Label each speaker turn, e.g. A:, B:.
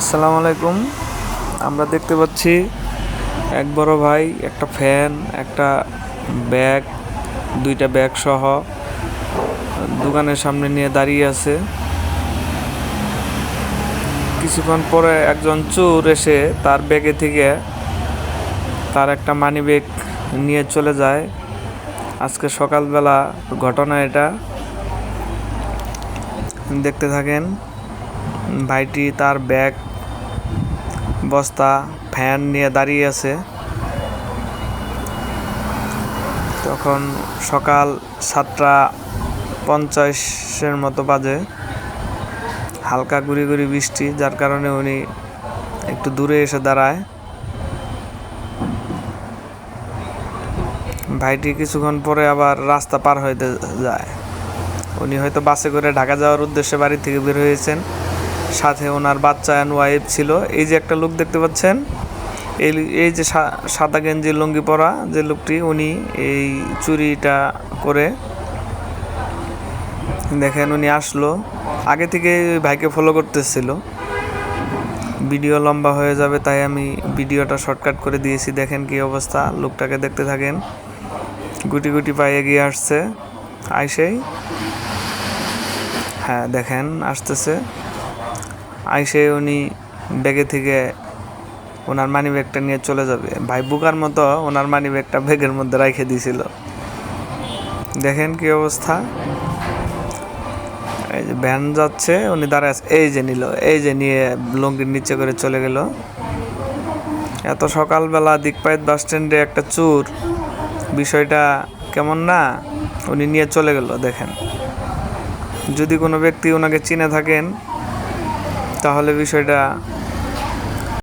A: আসসালামু আলাইকুম। আমরা দেখতে পাচ্ছি এক বড় ভাই, একটা ফ্যান, একটা ব্যাগ, দুইটা ব্যাগ সহ দোকানের সামনে নিয়ে দাঁড়িয়ে আছে। কিছুক্ষণ পরে একজন চোর এসে তার ব্যাগে থেকে তার একটা মানি ব্যাগ নিয়ে চলে যায়। আজকে সকালবেলা ঘটনা এটা। দেখতে থাকেন, ভাইটি তার ব্যাগ বস্তা, ফ্যান নিয়ে দাঁড়িয়ে আছে। তখন সকাল সাতটা পঞ্চাশের মতো বাজে। হালকা গুড়ি গুড়ি বৃষ্টি, যার কারণে উনি একটু দূরে এসে দাঁড়ায়। ভাইটি কিছুক্ষণ পরে আবার রাস্তা পার হইতে যায়। উনি হয়তো বাসে করে ঢাকা যাওয়ার উদ্দেশ্যে বাড়ি থেকে বের হয়েছেন। সাথে ওনার বাচ্চা অ্যান্ড ওয়াইফ ছিল। এই যে একটা লোক দেখতে পাচ্ছেন, এই এই যে সাদা গেঞ্জি, লুঙ্গি পরা যে লোকটি, উনি এই চুরিটা করে দেখেন উনি আসলো। আগে থেকে ভাইকে ফলো করতেছিল। ভিডিও লম্বা হয়ে যাবে, তাই আমি ভিডিওটা শর্টকাট করে দিয়েছি। দেখেন কি অবস্থা, লোকটাকে দেখতে থাকেন। গুটি গুটি পায়ে এগিয়ে আসছে, আইসেই। হ্যাঁ দেখেন, আসতেছে। আইসে উনি ব্যাগে থেকে ওনার মানি ব্যাগটা নিয়ে চলে যাবে। ভাই বুকার মতো ওনার মানি ব্যাগটা ব্যাগের মধ্যে রেখে দিয়েছিল দেখেন কি অবস্থা। এই যে ভ্যান যাচ্ছে, উনি দাঁড়ায় এই যে নিল, এই যে নিয়ে লঙ্গির নিচে করে চলে গেল। এত সকালবেলা দিকপাইত বাস স্ট্যান্ডে একটা চুর। বিষয়টা কেমন না? উনি নিয়ে চলে গেল, দেখেন। যদি কোনো ব্যক্তি ওনাকে চিনে থাকেন তাহলে বিষয়টা